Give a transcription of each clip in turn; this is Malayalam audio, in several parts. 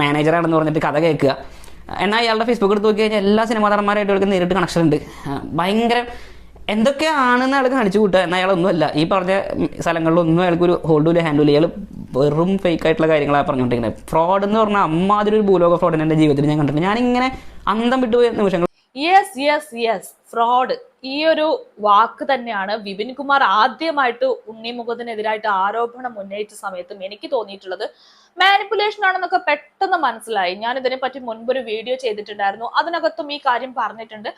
മാനേജറാണെന്ന് പറഞ്ഞിട്ട് കഥ കേൾക്കുക. എന്നാൽ അയാളുടെ ഫേസ്ബുക്ക് എടുത്ത് നോക്കി കഴിഞ്ഞാൽ എല്ലാ സിനിമാ നടന്മാരായിട്ട് ഇവർക്ക് നേരിട്ട് കണക്ഷൻ ഉണ്ട്. ഭയങ്കര എന്തൊക്കെയാണെന്ന് അയാൾ കാണിച്ചു കൂട്ടുക. എന്നാൽ അയാളൊന്നുമല്ല ഈ പറഞ്ഞ സ്ഥലങ്ങളിലൊന്നും അയാൾക്ക് ഒരു ഹോൾഡ് ഇല്ല ഹാൻഡിൽ ഇയാൾ വെറും ഫേക്ക് ആയിട്ടുള്ള കാര്യങ്ങളാണ് പറഞ്ഞുകൊണ്ടിരിക്കുന്നത്. ഫ്രോഡ് എന്ന് പറഞ്ഞാൽ അമ്മാതിരി ഒരു ഭൂലോക ഫ്രോഡ് എന്റെ ജീവിതത്തിൽ ഞാൻ കണ്ടിട്ടുണ്ട്. ഞാനിങ്ങനെ അന്തം വിട്ടുപോയ നിമിഷങ്ങൾ യെസ് യെസ് യെസ് ഫ്രോഡ് ഈ ഒരു വാക്ക് തന്നെയാണ് വിപിൻ കുമാർ ആദ്യമായിട്ട് ഉണ്ണി മുഖത്തിനെതിരായിട്ട് ആരോപണം ഉന്നയിച്ച സമയത്തും എനിക്ക് തോന്നിയിട്ടുള്ളത് മാനിപ്പുലേഷൻ ആണെന്നൊക്കെ പെട്ടെന്ന് മനസ്സിലായി. ഞാൻ ഇതിനെ പറ്റി മുൻപൊരു വീഡിയോ ചെയ്തിട്ടുണ്ടായിരുന്നു. അതിനകത്തും ഈ കാര്യം പറഞ്ഞിട്ടുണ്ട്.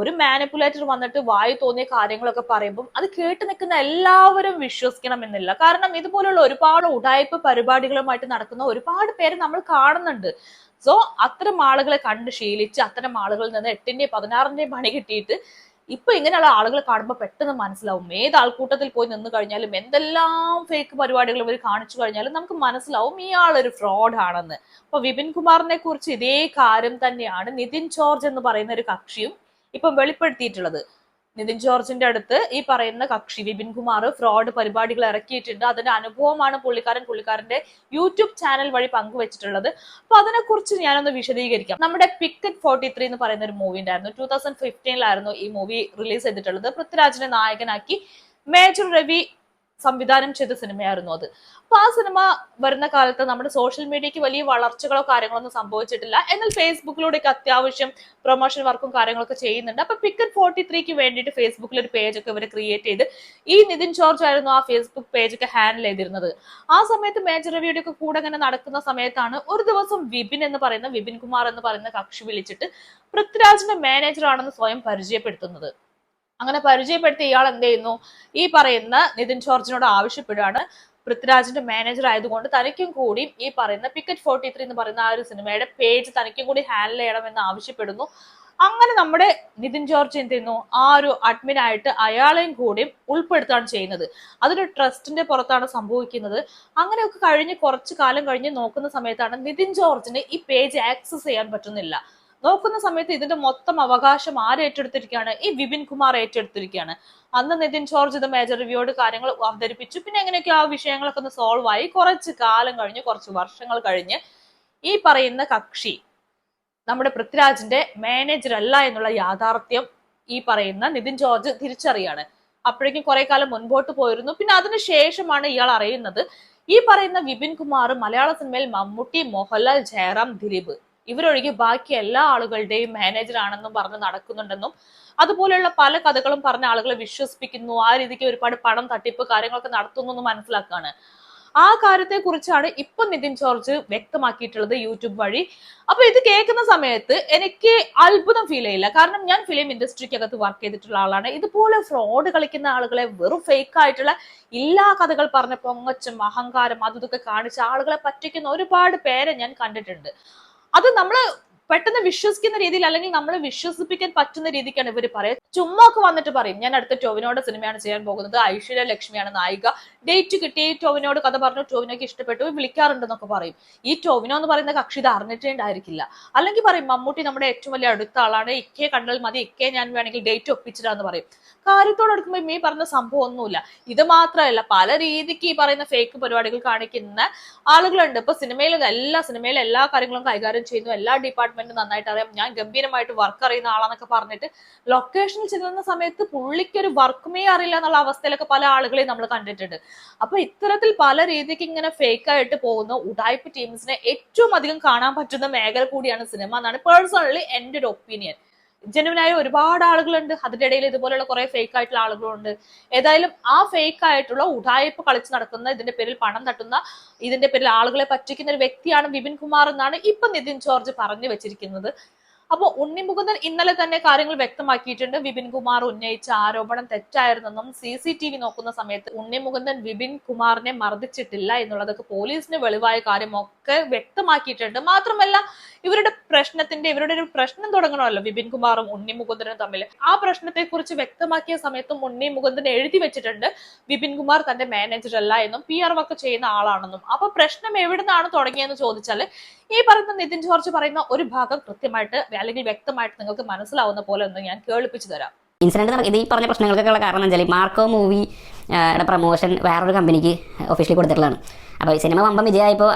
ഒരു മാനിപ്പുലേറ്റർ വന്നിട്ട് വായി തോന്നിയ കാര്യങ്ങളൊക്കെ പറയുമ്പോൾ അത് കേട്ട് നിൽക്കുന്ന എല്ലാവരും വിശ്വസിക്കണം എന്നില്ല കാരണം ഇതുപോലുള്ള ഒരുപാട് ഉടായ്പ പരിപാടികളുമായിട്ട് നടക്കുന്ന ഒരുപാട് പേര് നമ്മൾ കാണുന്നുണ്ട്. സോ അത്തരം ആളുകളെ കണ്ട് ശീലിച്ച് അത്തരം ആളുകളിൽ നിന്ന് എട്ടിന്റെയും പതിനാറിന്റെയും പണി കിട്ടിയിട്ട് ഇപ്പൊ ഇങ്ങനെയുള്ള ആളുകളെ കാണുമ്പോൾ പെട്ടെന്ന് മനസ്സിലാവും. ഏത് ആൾക്കൂട്ടത്തിൽ പോയി നിന്ന് കഴിഞ്ഞാലും എന്തെല്ലാം ഫേക്ക് പരിപാടികൾ ഇവർ കാണിച്ചു കഴിഞ്ഞാലും നമുക്ക് മനസ്സിലാവും ഒരു ഫ്രോഡ് ആണെന്ന്. അപ്പൊ വിപിൻ കുമാറിനെ കുറിച്ച് ഇതേ കാര്യം തന്നെയാണ് നിതിൻ ജോർജ് എന്ന് പറയുന്ന ഒരു കക്ഷിയും ഇപ്പം വെളിപ്പെടുത്തിയിട്ടുള്ളത്. നിതിൻ ജോർജിന്റെ അടുത്ത് ഈ പറയുന്ന കക്ഷി വിപിൻ കുമാർ ഫ്രോഡ് പരിപാടികൾ ഇറക്കിയിട്ടുണ്ട്. അതിന്റെ അനുഭവമാണ് പുള്ളിക്കാരൻ പുള്ളിക്കാരന്റെ യൂട്യൂബ് ചാനൽ വഴി പങ്കുവച്ചിട്ടുള്ളത്. അപ്പൊ അതിനെക്കുറിച്ച് ഞാനൊന്ന് വിശദീകരിക്കാം. നമ്മുടെ പിക്കറ്റ് ഫോർട്ടി ത്രീ എന്ന് പറയുന്ന ഒരു മൂവി ഉണ്ടായിരുന്നു. ടൂ തൗസൻഡ് ഫിഫ്റ്റീനിലായിരുന്നു ഈ മൂവി റിലീസ് ചെയ്തിട്ടുള്ളത്. പൃഥ്വിരാജിനെ നായകനാക്കി മേജർ രവി സംവിധാനം ചെയ്ത സിനിമയായിരുന്നു അത്. അപ്പൊ ആ സിനിമ വരുന്ന കാലത്ത് നമ്മുടെ സോഷ്യൽ മീഡിയക്ക് വലിയ വളർച്ചകളോ കാര്യങ്ങളോ ഒന്നും സംഭവിച്ചിട്ടില്ല. എന്നാൽ ഫേസ്ബുക്കിലൂടെയൊക്കെ അത്യാവശ്യം പ്രൊമോഷൻ വർക്കും കാര്യങ്ങളൊക്കെ ചെയ്യുന്നുണ്ട്. അപ്പൊ പിക്കറ്റ് ഫോർട്ടി ത്രീക്ക് വേണ്ടിയിട്ട് ഫേസ്ബുക്കിൽ ഒരു പേജ് ഒക്കെ ഇവർ ക്രിയേറ്റ് ചെയ്ത് ഈ നിതിൻ ജോർജ് ആയിരുന്നു ആ ഫേസ്ബുക്ക് പേജ് ഒക്കെ ഹാൻഡിൽ ചെയ്തിരുന്നത്. ആ സമയത്ത് മേജർ രവിയുടെ ഒക്കെ കൂടെ ഇങ്ങനെ നടക്കുന്ന സമയത്താണ് ഒരു ദിവസം വിപിൻ എന്ന് പറയുന്ന വിപിൻ കുമാർ എന്ന് പറയുന്ന കക്ഷി വിളിച്ചിട്ട് പൃഥ്വിരാജിന്റെ മാനേജർ ആണെന്ന് സ്വയം പരിചയപ്പെടുത്തുന്നത്. അങ്ങനെ പരിചയപ്പെടുത്തി ഇയാൾ എന്ത് ചെയ്യുന്നു ഈ പറയുന്ന നിതിൻ ജോർജിനോട് ആവശ്യപ്പെടുകയാണ്. പൃഥ്വിരാജിന്റെ മാനേജർ ആയതുകൊണ്ട് തനിക്കും കൂടി ഈ പറയുന്ന പിക്കറ്റ് ഫോർട്ടി ത്രീ എന്ന് പറയുന്ന ആ ഒരു സിനിമയുടെ പേജ് തനിക്കും കൂടി ഹാൻഡിൽ ചെയ്യണമെന്ന് ആവശ്യപ്പെടുന്നു. അങ്ങനെ നമ്മുടെ നിതിൻ ജോർജ് എന്ത് ചെയ്യുന്നു ആ ഒരു അഡ്മിൻ ആയിട്ട് അയാളെയും കൂടി ഉൾപ്പെടുത്താണ് ചെയ്യുന്നത്. അതൊരു ട്രസ്റ്റിന്റെ പുറത്താണ് സംഭവിക്കുന്നത്. അങ്ങനെയൊക്കെ കഴിഞ്ഞ് കുറച്ച് കാലം കഴിഞ്ഞ് നോക്കുന്ന സമയത്താണ് നിതിൻ ജോർജിന് ഈ പേജ് ആക്സസ് ചെയ്യാൻ പറ്റുന്നില്ല. നോക്കുന്ന സമയത്ത് ഇതിന്റെ മൊത്തം അവകാശം ആര് ഏറ്റെടുത്തിരിക്കുകയാണ്? ഈ വിപിൻ കുമാർ ഏറ്റെടുത്തിരിക്കുകയാണ്. അന്ന് നിതിൻ ജോർജ് ഇത് മേജർ റിവ്യൂയോട് കാര്യങ്ങൾ അവതരിപ്പിച്ചു. പിന്നെ എങ്ങനെയൊക്കെ ആ വിഷയങ്ങളൊക്കെ ഒന്ന് സോൾവ് ആയി. കുറച്ച് കാലം കഴിഞ്ഞ് കുറച്ച് വർഷങ്ങൾ കഴിഞ്ഞ് ഈ പറയുന്ന കക്ഷി നമ്മുടെ പൃഥ്വിരാജിന്റെ മാനേജർ അല്ല എന്നുള്ള യാഥാർത്ഥ്യം ഈ പറയുന്ന നിതിൻ ജോർജ് തിരിച്ചറിയാണ്. അപ്പോഴേക്കും കുറെ കാലം മുൻപോട്ട് പോയിരുന്നു. പിന്നെ അതിനുശേഷമാണ് ഇയാൾ അറിയുന്നത് ഈ പറയുന്ന വിപിൻ കുമാർ മലയാള സിനിമയിൽ മമ്മൂട്ടി മോഹൻലാൽ ജയറാം ദിലീപ്. ഇവരൊഴികെ ബാക്കി എല്ലാ ആളുകളുടെയും മാനേജർ ആണെന്നും പറഞ്ഞ് നടക്കുന്നുണ്ടെന്നും അതുപോലെയുള്ള പല കഥകളും പറഞ്ഞ ആളുകളെ വിശ്വസിപ്പിക്കുന്നു ആ രീതിക്ക് ഒരുപാട് പണം തട്ടിപ്പ് കാര്യങ്ങളൊക്കെ നടത്തുന്നു എന്ന് മനസ്സിലാക്കുകയാണ് ആ കാര്യത്തെ കുറിച്ചാണ് ഇപ്പൊ നിതിൻ ജോർജ് വ്യക്തമാക്കിയിട്ടുള്ളത് യൂട്യൂബ് വഴി. അപ്പൊ ഇത് കേൾക്കുന്ന സമയത്ത് എനിക്ക് അത്ഭുതം ഫീൽ ചെയ്യില്ല. കാരണം ഞാൻ ഫിലിം ഇൻഡസ്ട്രിക്കകത്ത് വർക്ക് ചെയ്തിട്ടുള്ള ആളാണ്. ഇതുപോലെ ഫ്രോഡ് കളിക്കുന്ന ആളുകളെ വെറും ഫേക്ക് ആയിട്ടുള്ള എല്ലാ കഥകൾ പറഞ്ഞ പൊങ്ങച്ചും അഹങ്കാരം അതും ഇതൊക്കെ കാണിച്ച ആളുകളെ പറ്റിക്കുന്ന ഒരുപാട് പേരെ ഞാൻ കണ്ടിട്ടുണ്ട്. അത് നമ്മൾ പെട്ടെന്ന് വിശ്വസിക്കുന്ന രീതിയിൽ അല്ലെങ്കിൽ നമ്മൾ വിശ്വസിപ്പിക്കാൻ പറ്റുന്ന രീതിക്കാണ് ഇവർ പറയുക. ചുമ്മാ ഒക്കെ വന്നിട്ട് പറയും ഞാൻ അടുത്ത ടോവിനോട് സിനിമയാണ് ചെയ്യാൻ പോകുന്നത്. ഐശ്വര്യ ലക്ഷ്മിയാണ് നായിക. ഡേറ്റ് കിട്ടി ടോവിനോട് കഥ പറഞ്ഞു ടോവിനോക്ക് ഇഷ്ടപ്പെട്ടു വിളിക്കാറുണ്ടെന്നൊക്കെ പറയും. ഈ ടോവിനോ എന്ന് പറയുന്ന കക്ഷി ഇത് അറിഞ്ഞിട്ടേണ്ടായിരിക്കില്ല. അല്ലെങ്കിൽ പറയും മമ്മൂട്ടി നമ്മുടെ ഏറ്റവും വലിയ അടുത്ത ആളാണ്. ഇക്കേ കണ്ടാൽ മതി. ഇക്കേ ഞാൻ വേണമെങ്കിൽ ഡേറ്റ് ഒപ്പിച്ചിടാന്ന് പറയും. കാര്യത്തോട് എടുക്കുമ്പോൾ ഈ പറഞ്ഞ സംഭവം ഒന്നുമില്ല. ഇത് മാത്രമല്ല പല രീതിക്ക് ഈ പറയുന്ന ഫേക്ക് പരിപാടികൾ കാണിക്കുന്ന ആളുകളുണ്ട്. ഇപ്പൊ സിനിമയിൽ എല്ലാ സിനിമയിലും എല്ലാ കാര്യങ്ങളും കൈകാര്യം ചെയ്യുന്നു. എല്ലാ ഡിപ്പാർട്ട്മെന്റും നന്നായിട്ട് അറിയാം. ഞാൻ ഗംഭീരമായിട്ട് വർക്ക് അറിയുന്ന ആളാന്നൊക്കെ പറഞ്ഞിട്ട് ലൊക്കേഷനിൽ ചെല്ലുന്ന സമയത്ത് പുള്ളിക്കൊരു വർക്കുമേ അറിയില്ല എന്നുള്ള അവസ്ഥയിലൊക്കെ പല ആളുകളെയും നമ്മൾ കണ്ടിട്ടുണ്ട്. അപ്പൊ ഇത്തരത്തിൽ പല രീതിക്ക് ഇങ്ങനെ ഫേക്ക് ആയിട്ട് പോകുന്ന ഉടായ്പ ടീംസിനെ ഏറ്റവും അധികം കാണാൻ പറ്റുന്ന മേഖല കൂടിയാണ് സിനിമ എന്നാണ് പേഴ്സണലി എന്റെ ഒരു ഒപ്പീനിയൻ ജനുവനായ ഒരുപാട് ആളുകളുണ്ട്. അതിന്റെ ഇടയിൽ ഇതുപോലെയുള്ള കുറെ ഫേക്ക് ആയിട്ടുള്ള ആളുകളുണ്ട്. ഏതായാലും ആ ഫേക്ക് ആയിട്ടുള്ള ഉടായ്പ കളിച്ച് നടക്കുന്ന ഇതിന്റെ പേരിൽ പണം തട്ടുന്ന ഇതിന്റെ പേരിൽ ആളുകളെ പറ്റിക്കുന്ന ഒരു വ്യക്തിയാണ് വിപിൻ കുമാർ എന്നാണ് ഇപ്പൊ നിതിൻ ജോർജ് പറഞ്ഞു വെച്ചിരിക്കുന്നത്. അപ്പൊ ഉണ്ണി മുകുന്ദൻ ഇന്നലെ തന്നെ കാര്യങ്ങൾ വ്യക്തമാക്കിയിട്ടുണ്ട്. വിപിൻ കുമാർ ഉന്നയിച്ച ആരോപണം തെറ്റായിരുന്നെന്നും സി സി ടി വി നോക്കുന്ന സമയത്ത് ഉണ്ണി മുകുന്ദൻ വിപിൻ കുമാറിനെ മർദ്ദിച്ചിട്ടില്ല എന്നുള്ളതൊക്കെ പോലീസിന് വെളിവായ കാര്യമൊക്കെ വ്യക്തമാക്കിയിട്ടുണ്ട്. മാത്രമല്ല ഇവരുടെ പ്രശ്നത്തിന്റെ ഇവരുടെ ഒരു പ്രശ്നം തുടങ്ങണമല്ലോ വിപിൻ കുമാറും ഉണ്ണി മുകുന്ദനും തമ്മിൽ ആ പ്രശ്നത്തെ കുറിച്ച് വ്യക്തമാക്കിയ സമയത്തും ഉണ്ണി മുകുന്ദൻ എഴുതി വെച്ചിട്ടുണ്ട്. വിപിൻ കുമാർ തന്റെ മാനേജർ അല്ല എന്നും പി ആർ വർക്ക് ചെയ്യുന്ന ആളാണെന്നും. അപ്പൊ പ്രശ്നം എവിടുന്നാണ് തുടങ്ങിയെന്ന് ചോദിച്ചാൽ ഈ പറയുന്ന നിതിൻ ജോർജ് പറയുന്ന ഒരു ഭാഗം കൃത്യമായിട്ട് അല്ലെങ്കിൽ വ്യക്തമായിട്ട് നിങ്ങൾക്ക് മനസ്സിലാവുന്ന പോലെ ഒന്ന് ഞാൻ കേൾപ്പിച്ചു തരാം. ഇൻസിഡന്റ് ഇത് ഈ പറഞ്ഞ പ്രശ്നങ്ങൾക്കുള്ള കാരണം എന്താ വെച്ചാൽ മാർക്കോ മൂവി പ്രൊമോഷൻ വേറൊരു കമ്പനിക്ക് ഒഫീഷ്യലി കൊടുത്തിട്ടുള്ളതാണ്. അപ്പോൾ സിനിമ വമ്പം വിജയമായപ്പോൾ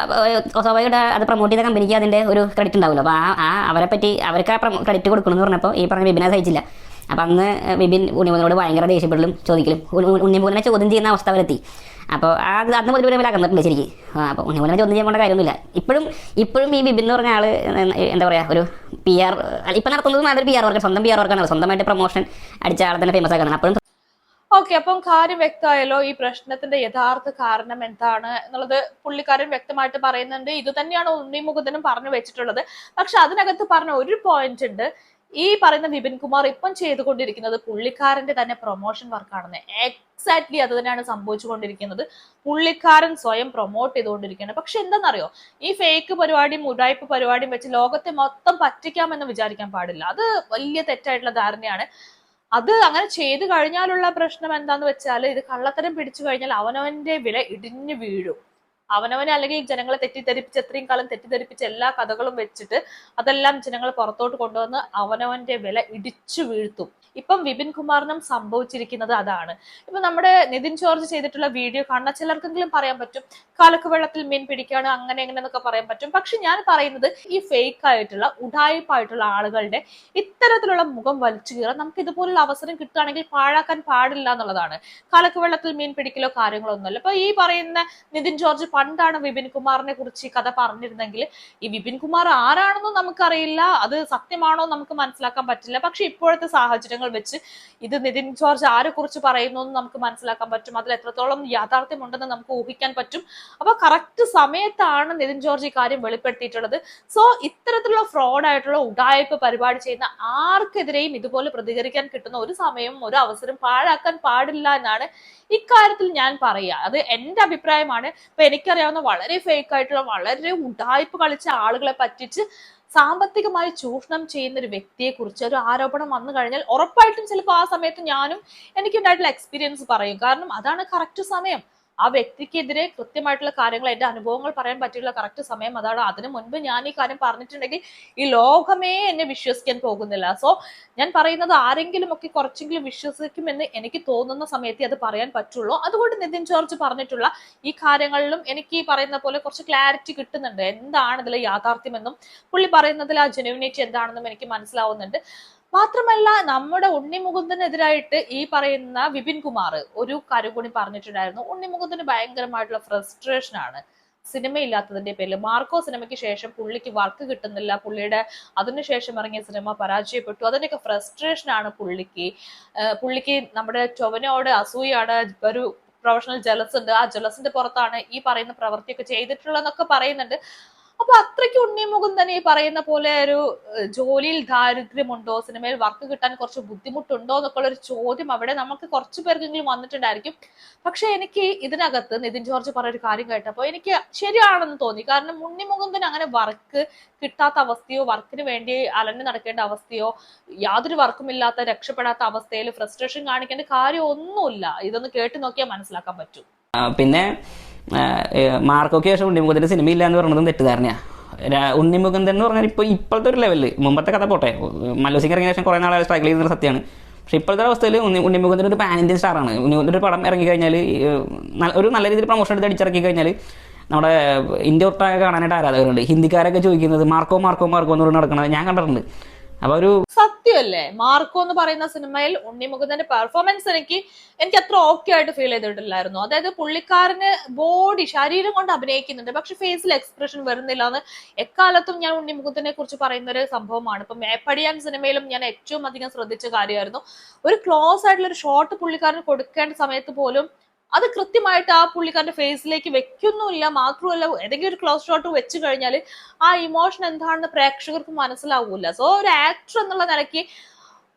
സ്വാഭാവികമായിട്ട് അത് പ്രൊമോട്ട് ചെയ്ത കമ്പനിക്ക് അതിന്റെ ഒരു ക്രെഡിറ്റ് ഉണ്ടാവുമല്ലോ. അപ്പോൾ ആ ആ അവരെ പറ്റി അവർക്ക് ആ ക്രെഡിറ്റ് കൊടുക്കണമെന്ന് പറഞ്ഞപ്പോൾ ഈ പറഞ്ഞ വിപിനെ സഹിച്ചില്ല. അപ്പോൾ അന്ന് വിപിൻ ഉണ്ണിമോനോട് ഭയങ്കര ദേഷ്യപ്പെടലും ചോദിക്കലും ഉണ്ണിമോനെ ചോദ്യം ചെയ്യുന്ന അവസ്ഥ വരെത്തി അപ്പോൾ അത് അന്ന് മുതൽ പിന്നെ അകന്നിട്ടുണ്ട് ശരിക്കും. അപ്പോൾ ഒന്നും ഒന്നും ചെയ്യാൻ പോകേണ്ട കാര്യമൊന്നുമില്ല. ഇപ്പോഴും ഇപ്പോഴും ഈ വിഭിന്ന് പറഞ്ഞ ആൾ എന്താ പറയുക ഒരു പി ആർ ഇപ്പം നടത്തുന്നത് നല്ലൊരു പി ആർ വർക്ക് സ്വന്തം പി ആർ വർക്കാണ് സ്വന്തമായിട്ട് പ്രൊമോഷൻ അടിച്ച ആളെ തന്നെ ഫേമസ് ആക്കുന്നത് അപ്പോഴും ഓക്കെ അപ്പം കാര്യം വ്യക്തമായല്ലോ ഈ പ്രശ്നത്തിന്റെ യഥാർത്ഥ കാരണം എന്താണ് എന്നുള്ളത് പുള്ളിക്കാരൻ വ്യക്തമായിട്ട് പറയുന്നുണ്ട്. ഇത് തന്നെയാണ് ഉണ്ണിമുഖത്തിനും പറഞ്ഞു വെച്ചിട്ടുള്ളത്. പക്ഷെ അതിനകത്ത് പറഞ്ഞ ഒരു പോയിന്റ് ഉണ്ട്. ഈ പറയുന്ന വിപിൻ കുമാർ ഇപ്പം ചെയ്തുകൊണ്ടിരിക്കുന്നത് പുള്ളിക്കാരന്റെ തന്നെ പ്രൊമോഷൻ വർക്കാണെന്ന് എക്സാക്ട്ലി അത് തന്നെയാണ് സംഭവിച്ചുകൊണ്ടിരിക്കുന്നത്. പുള്ളിക്കാരൻ സ്വയം പ്രൊമോട്ട് ചെയ്തുകൊണ്ടിരിക്കുകയാണ്. പക്ഷെ എന്താണെന്നറിയോ ഈ ഫേക്ക് പരിപാടിയും ഉടായ്പ പരിപാടിയും വെച്ച് ലോകത്തെ മൊത്തം പറ്റിക്കാമെന്ന് വിചാരിക്കാൻ പാടില്ല. അത് വലിയ തെറ്റായിട്ടുള്ള ധാരണയാണ്. അത് അങ്ങനെ ചെയ്തു കഴിഞ്ഞാലുള്ള പ്രശ്നം എന്താന്ന് വെച്ചാൽ ഇത് കള്ളത്തരം പിടിച്ചു കഴിഞ്ഞാൽ അവനവന്റെ വില ഇടിഞ്ഞു വീഴും. അവനവനെ അല്ലെങ്കിൽ ജനങ്ങളെ തെറ്റിദ്ധരിപ്പിച്ച് എത്രയും കാലം തെറ്റിദ്ധരിപ്പിച്ച എല്ലാ കഥകളും വെച്ചിട്ട് അതെല്ലാം ജനങ്ങൾ പുറത്തോട്ട് കൊണ്ടുവന്ന് അവനവന്റെ വില ഇടിച്ചു വീഴ്ത്തും. ഇപ്പം വിപിൻ കുമാറിനും സംഭവിച്ചിരിക്കുന്നത് അതാണ്. ഇപ്പൊ നമ്മുടെ നിതിൻ ജോർജ് ചെയ്തിട്ടുള്ള വീഡിയോ കാണുന്ന ചിലർക്കെങ്കിലും പറയാൻ പറ്റും കലക്ക് വെള്ളത്തിൽ മീൻ പിടിക്കാണ് അങ്ങനെ എങ്ങനെ എന്നൊക്കെ പറയാൻ പറ്റും. പക്ഷെ ഞാൻ പറയുന്നത് ഈ ഫേക്ക് ആയിട്ടുള്ള ഉടായ്പായിട്ടുള്ള ആളുകളുടെ ഇത്തരത്തിലുള്ള മുഖം വലിച്ചു കീറാൻ നമുക്ക് ഇതുപോലുള്ള അവസരം കിട്ടുകയാണെങ്കിൽ പാഴാക്കാൻ പാടില്ല എന്നുള്ളതാണ്. കലക്ക് വെള്ളത്തിൽ മീൻ പിടിക്കലോ കാര്യങ്ങളോ ഒന്നുമല്ല. ഇപ്പൊ ഈ പറയുന്ന നിതിൻ ജോർജ് പണ്ടാണ് വിപിൻ കുമാറിനെ കുറിച്ച് ഈ കഥ പറഞ്ഞിരുന്നെങ്കിൽ. ഈ വിപിൻ കുമാർ ആരാണെന്നും നമുക്കറിയില്ല. അത് സത്യമാണോ നമുക്ക് മനസ്സിലാക്കാൻ പറ്റില്ല. പക്ഷെ ഇപ്പോഴത്തെ സാഹചര്യങ്ങൾ വെച്ച് ഇത് നിതിൻ ജോർജ് ആരെ കുറിച്ച് പറയുന്നു എന്ന് നമുക്ക് മനസ്സിലാക്കാൻ പറ്റും. അതിൽ എത്രത്തോളം യാഥാർത്ഥ്യമുണ്ടെന്ന് നമുക്ക് ഊഹിക്കാൻ പറ്റും. അപ്പൊ കറക്റ്റ് സമയത്താണ് നിതിൻ ജോർജ് ഈ കാര്യം വെളിപ്പെടുത്തിയിട്ടുള്ളത്. സോ ഇത്തരത്തിലുള്ള ഫ്രോഡ് ആയിട്ടുള്ള ഉടായ്പ പരിപാടി ചെയ്യുന്ന ആർക്കെതിരെയും ഇതുപോലെ പ്രതികരിക്കാൻ കിട്ടുന്ന ഒരു സമയവും ഒരു അവസരം പാഴാക്കാൻ പാടില്ല എന്നാണ് ഇക്കാര്യത്തിൽ ഞാൻ പറയുക. അത് എന്റെ അഭിപ്രായമാണ്. ഇപ്പൊ എനിക്കറിയാവുന്ന വളരെ ഫേക്ക് ആയിട്ടുള്ള വളരെ ഉടായ്പ കളിച്ച ആളുകളെ പറ്റിച്ച് സാമ്പത്തികമായി ചൂഷണം ചെയ്യുന്ന ഒരു വ്യക്തിയെ കുറിച്ച് ഒരു ആരോപണം വന്നു കഴിഞ്ഞാൽ ഉറപ്പായിട്ടും ചിലപ്പോൾ ആ സമയത്ത് ഞാനും എനിക്കുണ്ടായിട്ടുള്ള എക്സ്പീരിയൻസ് പറയും. കാരണം അതാണ് കറക്റ്റ് സമയം. ആ വ്യക്തിക്കെതിരെ കൃത്യമായിട്ടുള്ള കാര്യങ്ങൾ എന്റെ അനുഭവങ്ങൾ പറയാൻ പറ്റിയുള്ള കറക്റ്റ് സമയം അതാണ്. അതിനു മുൻപ് ഞാൻ ഈ കാര്യം പറഞ്ഞിട്ടുണ്ടെങ്കിൽ ഈ ലോകമേ എന്നെ വിശ്വസിക്കാൻ പോകുന്നില്ല. സോ ഞാൻ പറയുന്നത് ആരെങ്കിലും ഒക്കെ കുറച്ചെങ്കിലും വിശ്വസിക്കുമെന്ന് എനിക്ക് തോന്നുന്ന സമയത്ത് അത് പറയാൻ പറ്റുള്ളൂ. അതുകൊണ്ട് നിതിൻ ജോർജ് പറഞ്ഞിട്ടുള്ള ഈ കാര്യങ്ങളിലും എനിക്ക് ഈ പറയുന്ന പോലെ കുറച്ച് ക്ലാരിറ്റി കിട്ടുന്നുണ്ട്. എന്താണ് ഇതിലെ യാഥാർത്ഥ്യമെന്നും പുള്ളി പറയുന്നതിൽ ആ ജെനുവിനിറ്റി എന്താണെന്നും എനിക്ക് മനസ്സിലാവുന്നുണ്ട്. മാത്രമല്ല നമ്മുടെ ഉണ്ണിമുകുന്ദനെതിരായിട്ട് ഈ പറയുന്ന വിപിൻ കുമാർ ഒരു കരുകുണി പറഞ്ഞിട്ടുണ്ടായിരുന്നു. ഉണ്ണിമുകുന്ദന് ഭയങ്കരമായിട്ടുള്ള ഫ്രസ്ട്രേഷൻ ആണ്. സിനിമ ഇല്ലാത്തതിന്റെ പേരിൽ. മാർക്കോ സിനിമയ്ക്ക് ശേഷം പുള്ളിക്ക് വർക്ക് കിട്ടുന്നില്ല. പുള്ളിയുടെ അതിനുശേഷം ഇറങ്ങിയ സിനിമ പരാജയപ്പെട്ടു. അതിന്റെയൊക്കെ ഫ്രസ്ട്രേഷൻ ആണ് പുള്ളിക്ക്. പുള്ളിക്ക് നമ്മുടെ ചൊവനോട് അസൂയാണ് ഒരു പ്രൊഫഷണൽ ജലസ് ഉണ്ട്. ആ ജലസിന്റെ പുറത്താണ് ഈ പറയുന്ന പ്രവൃത്തിയൊക്കെ ചെയ്തിട്ടുള്ളതെന്നൊക്കെ പറയുന്നുണ്ട്. അപ്പൊ അത്രയ്ക്ക് ഉണ്ണിമുഖം ഈ പറയുന്ന പോലെ ഒരു ജോലിയിൽ ദാരിദ്ര്യമുണ്ടോ സിനിമയിൽ വർക്ക് കിട്ടാൻ കുറച്ച് ബുദ്ധിമുട്ടുണ്ടോ എന്നൊക്കെ ഒരു ചോദ്യം അവിടെ നമുക്ക് കുറച്ച് പേർക്കെങ്കിലും വന്നിട്ടുണ്ടായിരിക്കും. പക്ഷെ എനിക്ക് ഇതിനകത്ത് നിതിൻ ജോർജ് പറഞ്ഞ ഒരു കാര്യം കേട്ടപ്പോൾ എനിക്ക് ശരിയാണെന്ന് തോന്നി. കാരണം ഉണ്ണിമുകുന്ദൻ അങ്ങനെ വർക്ക് കിട്ടാത്ത അവസ്ഥയോ വർക്കിന് വേണ്ടി അലഞ്ഞു നടക്കേണ്ട അവസ്ഥയോ യാതൊരു വർക്കും ഇല്ലാത്ത രക്ഷപ്പെടാത്ത അവസ്ഥയിൽ ഫ്രസ്ട്രേഷൻ കാണിക്കേണ്ട കാര്യമൊന്നുമില്ല. ഇതൊന്ന് കേട്ടു നോക്കിയാൽ മനസ്സിലാക്കാൻ പറ്റും. പിന്നെ മാർക്കോക്ക് ശേഷം ഉണ്ണിമുഖത്തിന്റെ സിനിമ ഇല്ല എന്ന് പറയുന്നതും തെറ്റിദ്ധാരണയാണ് ഉണ്ണിമുകുന്ദൻ എന്ന് പറഞ്ഞാൽ ഇപ്പോൾ ഇപ്പോഴത്തെ ഒരു ലെവലിൽ മുമ്പത്തെ കഥ പോട്ടെ. മല്ലൂസിംഗ് ഇറങ്ങിയ ശേഷം കുറേ നാളെ സ്ട്രഗിൾ ചെയ്യുന്ന സത്യമാണ് പക്ഷെ ഇപ്പോഴത്തെ അവസ്ഥയിൽ ഉണ്ണി ഒരു പാൻ ഇന്ത്യൻ സ്റ്റാറാണ് ഉണ്ണിമുകുന്ദൻ ഒരു പടം ഇറങ്ങി കഴിഞ്ഞാൽ ഒരു നല്ല രീതിയിൽ പ്രൊമോഷൻ എടുത്ത് അടിച്ചിറക്കി കഴിഞ്ഞാൽ നമ്മുടെ ഇന്ത്യ ഒട്ടാകെ കാണാനായിട്ട് ആരാധകരുണ്ട്. ഹിന്ദിക്കാരൊക്കെ ചോദിക്കുന്നത് മാർക്കോ മാർക്കോ മാർക്കോ എന്ന് പറഞ്ഞ് നടക്കുന്നത് ഞാൻ കണ്ടിട്ടുണ്ട്. അപ്പോൾ ഒരു സത്യമല്ലേ? മാർക്കോ എന്ന് പറയുന്ന സിനിമയിൽ ഉണ്ണിമുകുന്ദന്റെ പെർഫോമൻസ് എനിക്ക് എനിക്ക് അത്ര ഓക്കെ ആയിട്ട് ഫീൽ ചെയ്തിട്ടില്ലായിരുന്നു. അതായത് പുള്ളിക്കാരന് ബോഡി ശരീരം കൊണ്ട് അഭിനയിക്കുന്നുണ്ട്. പക്ഷെ ഫേസിൽ എക്സ്പ്രഷൻ വരുന്നില്ല എന്ന് എക്കാലത്തും ഞാൻ ഉണ്ണിമുകുന്ദനെ കുറിച്ച് പറയുന്ന ഒരു സംഭവമാണ്. ഇപ്പൊ മേപ്പടിയാൻ സിനിമയിലും ഞാൻ ഏറ്റവും അധികം ശ്രദ്ധിച്ച കാര്യമായിരുന്നു. ഒരു ക്ലോസ് ആയിട്ടുള്ള ഒരു ഷോട്ട് പുള്ളിക്കാരന് കൊടുക്കേണ്ട സമയത്ത് പോലും അത് കൃത്യമായിട്ട് ആ പുള്ളിക്കാരന്റെ ഫേസിലേക്ക് വെക്കുന്നുമില്ല. മാത്രമല്ല ഏതെങ്കിലും ഒരു ക്ലോസ് ഷോട്ട് വെച്ച് കഴിഞ്ഞാൽ ആ ഇമോഷൻ എന്താണെന്ന് പ്രേക്ഷകർക്ക് മനസ്സിലാവൂല. സോ ഒരു ആക്ടർ എന്നുള്ള നിലയ്ക്ക്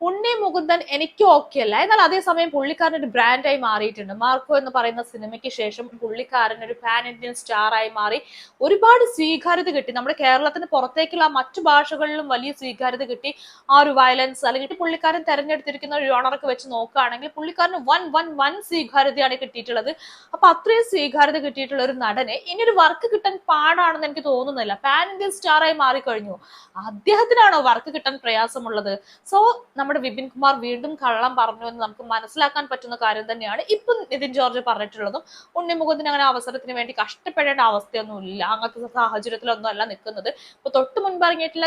ഉണ്ണി മുകുന്ദൻ എനിക്ക് ഓക്കെ അല്ല. എന്നാൽ അതേസമയം പുള്ളിക്കാരൻ ഒരു ബ്രാൻഡായി മാറിയിട്ടുണ്ട്. മാർക്കോ എന്ന് പറയുന്ന സിനിമയ്ക്ക് ശേഷം പുള്ളിക്കാരൻ ഒരു പാൻ ഇന്ത്യൻ സ്റ്റാറായി മാറി. ഒരുപാട് സ്വീകാര്യത കിട്ടി. നമ്മുടെ കേരളത്തിന് പുറത്തേക്കുള്ള മറ്റു ഭാഷകളിലും വലിയ സ്വീകാര്യത കിട്ടി. ആ ഒരു വയലൻസ് അല്ലെങ്കിൽ പുള്ളിക്കാരൻ തെരഞ്ഞെടുത്തിരിക്കുന്ന ഒരു ഓണറൊക്കെ വെച്ച് നോക്കുകയാണെങ്കിൽ പുള്ളിക്കാരന് വൻ വൻ വൻ സ്വീകാര്യതയാണ് കിട്ടിയിട്ടുള്ളത്. അപ്പൊ അത്രയും സ്വീകാര്യത കിട്ടിയിട്ടുള്ള ഒരു നടനെ ഇനി ഒരു വർക്ക് കിട്ടാൻ പാടാണെന്ന് എനിക്ക് തോന്നുന്നില്ല. പാൻ ഇന്ത്യൻ സ്റ്റാറായി മാറിക്കഴിഞ്ഞു. അദ്ദേഹത്തിനാണോ വർക്ക് കിട്ടാൻ പ്രയാസമുള്ളത്? സോ നമ്മുടെ വിപിൻ കുമാർ വീണ്ടും കള്ളം പറഞ്ഞു എന്ന് നമുക്ക് മനസ്സിലാക്കാൻ പറ്റുന്ന കാര്യം തന്നെയാണ്. ഇപ്പം നിതിൻ ജോർജ് പറഞ്ഞിട്ടുള്ളതും ഉണ്ണി ഉണ്ണിമുഖത്തിന് അങ്ങനെ അവസരത്തിന് വേണ്ടി കഷ്ടപ്പെടേണ്ട അവസ്ഥയൊന്നും ഇല്ല. അങ്ങനത്തെ സാഹചര്യത്തിലൊന്നും അല്ല നിൽക്കുന്നത്. ഇപ്പൊ തൊട്ട്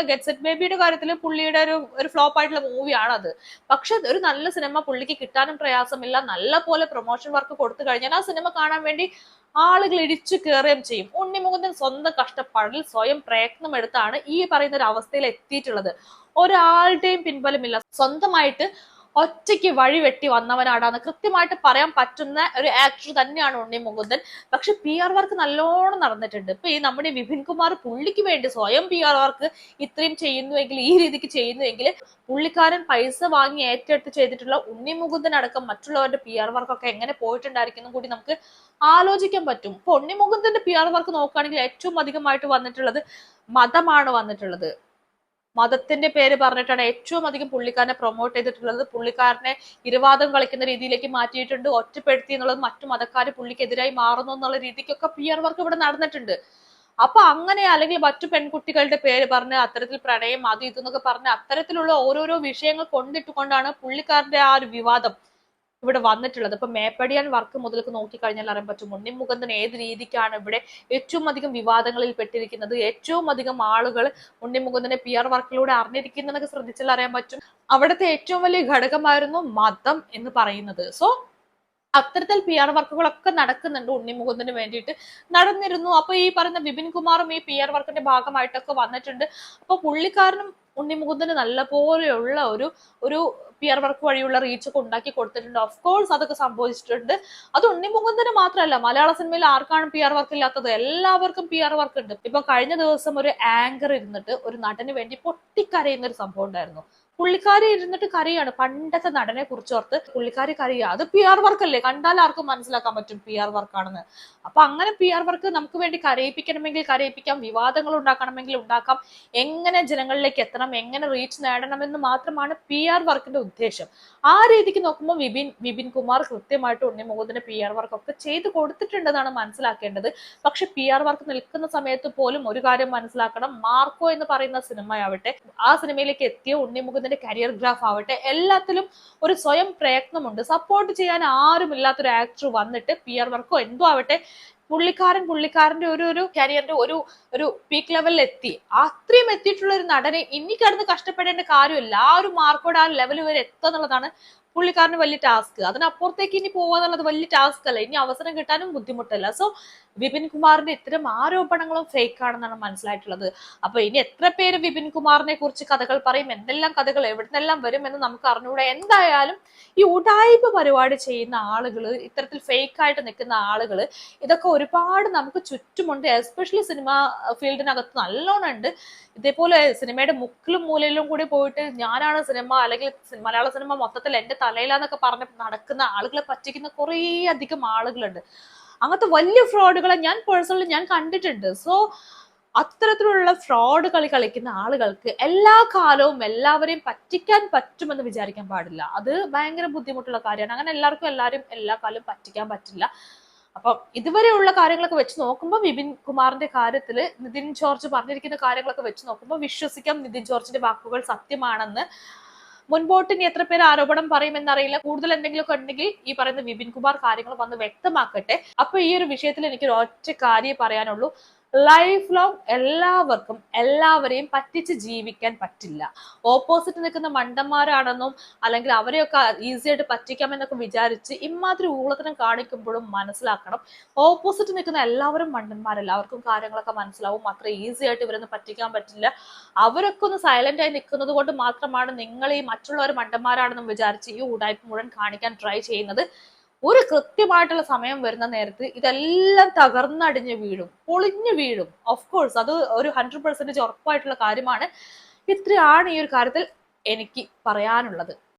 ഗെറ്റ് സെറ്റ് ബേബിയുടെ കാര്യത്തിൽ പുള്ളിയുടെ ഒരു ഒരു ഫ്ലോപ്പ് ആയിട്ടുള്ള മൂവിയാണ് അത് പക്ഷെ ഒരു നല്ല സിനിമ പുള്ളിക്ക് കിട്ടാനും പ്രയാസമില്ല. നല്ല പോലെ പ്രൊമോഷൻ വർക്ക് കൊടുത്തു കഴിഞ്ഞാൽ ആ സിനിമ കാണാൻ വേണ്ടി ആളുകൾ ഇടിച്ചു കയറുകയും ചെയ്യും. ഉണ്ണിമുകുന്ദൻ സ്വന്തം കഷ്ടപ്പാടിൽ സ്വയം പ്രയത്നം എടുത്താണ് ഈ പറയുന്ന ഒരു അവസ്ഥയിൽ എത്തിയിട്ടുള്ളത് ഒരാളുടെയും പിൻബലമില്ല. സ്വന്തമായിട്ട് ഒറ്റയ്ക്ക് വഴി വെട്ടി വന്നവനാടാന്ന് കൃത്യമായിട്ട് പറയാൻ പറ്റുന്ന ഒരു ആക്ടർ തന്നെയാണ് ഉണ്ണി മുകുന്ദൻ. പക്ഷെ പി ആർ വർക്ക് നല്ലോണം നടന്നിട്ടുണ്ട്. ഇപ്പൊ ഈ നമ്മുടെ വിപിൻ കുമാർ പുള്ളിക്ക് വേണ്ടി സ്വയം പി ആർ വർക്ക് ഇത്രയും ചെയ്യുന്നുവെങ്കിൽ ഈ രീതിക്ക് ചെയ്യുന്നുവെങ്കിൽ പുള്ളിക്കാരൻ പൈസ വാങ്ങി ഏറ്റെടുത്ത് ചെയ്തിട്ടുള്ള ഉണ്ണി മുകുന്ദൻ അടക്കം മറ്റുള്ളവരുടെ പി ആർ വർക്കൊക്കെ എങ്ങനെ പോയിട്ടുണ്ടായിരിക്കുന്നു കൂടി നമുക്ക് ആലോചിക്കാൻ പറ്റും. ഇപ്പൊ ഉണ്ണി മുകുന്ദന്റെ പി ആർ വർക്ക് നോക്കുകയാണെങ്കിൽ ഏറ്റവും അധികമായിട്ട് വന്നിട്ടുള്ളത് മതമാണ് വന്നിട്ടുള്ളത്. മതത്തിന്റെ പേര് പറഞ്ഞിട്ടാണ് ഏറ്റവും അധികം പുള്ളിക്കാരനെ പ്രൊമോട്ട് ചെയ്തിട്ടുള്ളത്. പുള്ളിക്കാരനെ ഇരുവാദം കളിക്കുന്ന രീതിയിലേക്ക് മാറ്റിയിട്ടുണ്ട്. ഒറ്റപ്പെടുത്തി എന്നുള്ളത് മറ്റു മതക്കാർ പുള്ളിക്കെതിരായി മാറുന്നു എന്നുള്ള രീതിക്കൊക്കെ പി ആർ വർക്ക് ഇവിടെ നടന്നിട്ടുണ്ട്. അപ്പൊ അങ്ങനെ അല്ലെങ്കിൽ മറ്റു പെൺകുട്ടികളുടെ പേര് പറഞ്ഞ് അത്തരത്തിൽ പ്രണയം അത് ഇതെന്നൊക്കെ പറഞ്ഞ് അത്തരത്തിലുള്ള ഓരോരോ വിഷയങ്ങൾ കൊണ്ടിട്ടുകൊണ്ടാണ് പുള്ളിക്കാരന്റെ ആ ഒരു വിവാദം. ഇവിടെ വന്നിട്ടുള്ളത്. ഇപ്പൊ മേപ്പടിയാൻ വർക്ക് മുതൽക്ക് നോക്കിക്കഴിഞ്ഞാൽ അറിയാൻ പറ്റും. ഉണ്ണി മുകുന്ദൻ ഏത് രീതിക്കാണ് ഇവിടെ ഏറ്റവും അധികം വിവാദങ്ങളിൽ പെട്ടിരിക്കുന്നത്? ഏറ്റവും അധികം ആളുകൾ ഉണ്ണി മുകുന്ദനെ പി ആർ വർക്കിലൂടെ അറിഞ്ഞിരിക്കുന്നതൊക്കെ ശ്രദ്ധിച്ചാൽ അറിയാൻ പറ്റും. അവിടുത്തെ ഏറ്റവും വലിയ ഘടകമായിരുന്നു മതം എന്ന് പറയുന്നത്. സോ അത്തരത്തിൽ പി ആർ വർക്കുകളൊക്കെ നടക്കുന്നുണ്ട് ഉണ്ണി മുകുന്ദന് വേണ്ടിയിട്ട്. നടന്നിരുന്നു. അപ്പൊ ഈ പറയുന്ന ബിപിൻ കുമാറും ഈ പി ആർ വർക്കിന്റെ ഭാഗമായിട്ടൊക്കെ വന്നിട്ടുണ്ട്. അപ്പൊ പുള്ളിക്കാരനും ഉണ്ണി നല്ല പോലെയുള്ള ഒരു ഒരു പി ആർ വർക്ക് വഴിയുള്ള റീച്ച് ഒക്കെ ഉണ്ടാക്കി കൊടുത്തിട്ടുണ്ട്. ഓഫ് കോഴ്സ് അതൊക്കെ സംഭവിച്ചിട്ടുണ്ട്. അത് ഉണ്ണി മുകുന്ദന് മാത്രമല്ല മലയാള സിനിമയിൽ ആർക്കാണ് പി ആർ വർക്ക് ഇല്ലാത്തത്? എല്ലാവർക്കും പി ആർ വർക്ക് ഉണ്ട്. ഇപ്പൊ കഴിഞ്ഞ ദിവസം ഒരു ആങ്കർ ഇരുന്നിട്ട് ഒരു നടന് വേണ്ടി പൊട്ടിക്കരയുന്ന ഒരു സംഭവം ഉണ്ടായിരുന്നു. പുള്ളിക്കാരി ഇരുന്നിട്ട് കരയാണ്. പണ്ടത്തെ നടനെ കുറിച്ചോർത്ത് പുള്ളിക്കാരി കരയുക അത് പി ആർ വർക്ക് അല്ലേ? കണ്ടാൽ ആർക്കും മനസ്സിലാക്കാൻ പറ്റും പി ആർ വർക്കാണെന്ന് അപ്പൊ അങ്ങനെ പി ആർ വർക്ക് നമുക്ക് വേണ്ടി കരയിപ്പിക്കണമെങ്കിൽ കരയിപ്പിക്കാം വിവാദങ്ങൾ ഉണ്ടാക്കണമെങ്കിൽ ഉണ്ടാക്കാം എങ്ങനെ ജനങ്ങളിലേക്ക് എത്തണം എങ്ങനെ റീച്ച് നേടണമെന്ന് മാത്രമാണ് പി ആർ വർക്കിന്റെ ഉദ്ദേശം. ആ രീതിക്ക് നോക്കുമ്പോൾ വിപിൻ വിപിൻ കുമാർ കൃത്യമായിട്ട് ഉണ്ണി മുകുന്ദന് പി ആർ വർക്ക് ഒക്കെ ചെയ്ത് കൊടുത്തിട്ടുണ്ടെന്നാണ് മനസ്സിലാക്കേണ്ടത്. പക്ഷെ പി ആർ വർക്ക് നിൽക്കുന്ന സമയത്ത് പോലും ഒരു കാര്യം മനസ്സിലാക്കണം. മാർക്കോ എന്ന് പറയുന്ന സിനിമയാവട്ടെ ആ സിനിമയിലേക്ക് എത്തിയ ഉണ്ണി മുകുന്ദന്റെ കരിയർ ഗ്രാഫ് ആവട്ടെ എല്ലാത്തിലും ഒരു സ്വയം പ്രയത്നമുണ്ട്. സപ്പോർട്ട് ചെയ്യാൻ ആരുമില്ലാത്തൊരു ആക്ടർ വന്നിട്ട് പി ആർ വർക്കോ എന്തോ ആവട്ടെ പുള്ളിക്കാരൻ പുള്ളിക്കാരന്റെ ഒരു ഒരു കരിയറിന്റെ ഒരു ഒരു പീക്ക് ലെവലിൽ എത്തി. അത്രയും എത്തിയിട്ടുള്ള ഒരു നടനെ ഇനി കിടന്ന് കഷ്ടപ്പെടേണ്ട കാര്യമില്ല ആ ഒരു മാർക്കോട് ആ ലെവൽ വരെ എത്തുക എന്നുള്ളതാണ് പുള്ളിക്കാരന് വലിയ ടാസ്ക് അതിനപ്പുറത്തേക്ക് ഇനി പോവാന്നുള്ളത് വലിയ ടാസ്ക് അല്ല. ഇനി അവസരം കിട്ടാനും ബുദ്ധിമുട്ടല്ല. സോ വിപിൻ കുമാറിന്റെ ഇത്തരം ആരോപണങ്ങളും ഫേക്ക് ആണെന്നാണ് മനസ്സിലായിട്ടുള്ളത്. അപ്പൊ ഇനി എത്ര പേര് വിപിൻ കുമാറിനെ കുറിച്ച് കഥകൾ പറയും എന്തെല്ലാം കഥകൾ എവിടുന്നെല്ലാം വരും എന്ന് നമുക്ക് അറിഞ്ഞുകൂടെ എന്തായാലും ഈ ഉടായ്പ പരിപാടി ചെയ്യുന്ന ആളുകൾ ഇത്തരത്തിൽ ഫേക്ക് ആയിട്ട് നിൽക്കുന്ന ആളുകൾ ഇതൊക്കെ ഒരുപാട് നമുക്ക് ചുറ്റുമുണ്ട്. എസ്പെഷ്യലി സിനിമ ഫീൽഡിനകത്ത് നല്ലോണം ഉണ്ട് ഇതേപോലെ സിനിമയുടെ മുക്കിലും മൂലയിലും കൂടി പോയിട്ട് ഞാനാണ് സിനിമ അല്ലെങ്കിൽ മലയാള സിനിമ മൊത്തത്തിൽ എന്റെ തലയിലാന്നൊക്കെ പറഞ്ഞ് നടക്കുന്ന ആളുകളെ പറ്റിക്കുന്ന കുറേ അധികം ആളുകളുണ്ട്. അങ്ങനത്തെ വലിയ ഫ്രോഡുകളെ ഞാൻ പേഴ്സണലി ഞാൻ കണ്ടിട്ടുണ്ട്. സോ അത്തരത്തിലുള്ള ഫ്രോഡ് കളി കളിക്കുന്ന ആളുകൾക്ക് എല്ലാ കാലവും എല്ലാവരെയും പറ്റിക്കാൻ പറ്റുമെന്ന് വിചാരിക്കാൻ പാടില്ല. അത് ഭയങ്കര ബുദ്ധിമുട്ടുള്ള കാര്യമാണ്. അങ്ങനെ എല്ലാവർക്കും എല്ലാവരും എല്ലാ കാലവും പറ്റിക്കാൻ പറ്റില്ല. അപ്പം ഇതുവരെയുള്ള കാര്യങ്ങളൊക്കെ വെച്ച് നോക്കുമ്പോൾ വിപിൻ കുമാറിന്റെ കാര്യത്തിൽ നിതിൻ ജോർജ് പറഞ്ഞിരിക്കുന്ന കാര്യങ്ങളൊക്കെ വെച്ച് നോക്കുമ്പോൾ വിശ്വസിക്കാം നിതിൻ ജോർജിന്റെ വാക്കുകൾ സത്യമാണെന്ന് മുൻപോട്ട് ഇനി എത്ര പേര് ആരോപണം പറയുമെന്നറിയില്ല. കൂടുതൽ എന്തെങ്കിലുമൊക്കെ ഉണ്ടെങ്കിൽ ഈ പറയുന്ന വിപിൻ കുമാർ കാര്യങ്ങൾ വന്ന് വ്യക്തമാക്കട്ടെ. അപ്പൊ ഈ ഒരു വിഷയത്തിൽ എനിക്ക് ഒരു ഒറ്റ കാര്യം പറയാനുള്ളൂ. ലൈഫ് ലോങ് എല്ലാവർക്കും എല്ലാവരെയും പറ്റിച്ച് ജീവിക്കാൻ പറ്റില്ല. ഓപ്പോസിറ്റ് നിൽക്കുന്ന മണ്ടന്മാരാണെന്നും അല്ലെങ്കിൽ അവരെയൊക്കെ ഈസി ആയിട്ട് പറ്റിക്കാമെന്നൊക്കെ വിചാരിച്ച് ഇമാതിരി ഊളത്തരം കാണിക്കുമ്പോഴും മനസ്സിലാക്കണം. ഓപ്പോസിറ്റ് നിൽക്കുന്ന എല്ലാവരും മണ്ടന്മാരല്ല. അവർക്കും കാര്യങ്ങളൊക്കെ മനസ്സിലാവും. അത്ര ഈസി ആയിട്ട് ഇവരൊന്നും പറ്റിക്കാൻ പറ്റില്ല. അവരൊക്കെ ഒന്ന് സൈലന്റ് ആയി നിൽക്കുന്നത് കൊണ്ട് മാത്രമാണ് നിങ്ങൾ ഈ മറ്റുള്ളവർ മണ്ടന്മാരാണെന്നും വിചാരിച്ച് ഈ ഉടായ്പ മുഴുവൻ കാണിക്കാൻ ട്രൈ ചെയ്യുന്നത്. ഒരു കൃത്യമായിട്ടുള്ള സമയം വരുന്ന നേരത്ത് ഇതെല്ലാം തകർന്നടിഞ്ഞ് വീഴും പൊളിഞ്ഞു വീഴും. ഓഫ് കോഴ്സ് അത് ഒരു ഹൺഡ്രഡ് പെർസെന്റേജ് ഉറപ്പായിട്ടുള്ള കാര്യമാണ്. ഇത്രയാണ് ഈ ഒരു കാര്യത്തിൽ എനിക്ക് പറയാനുള്ളത്.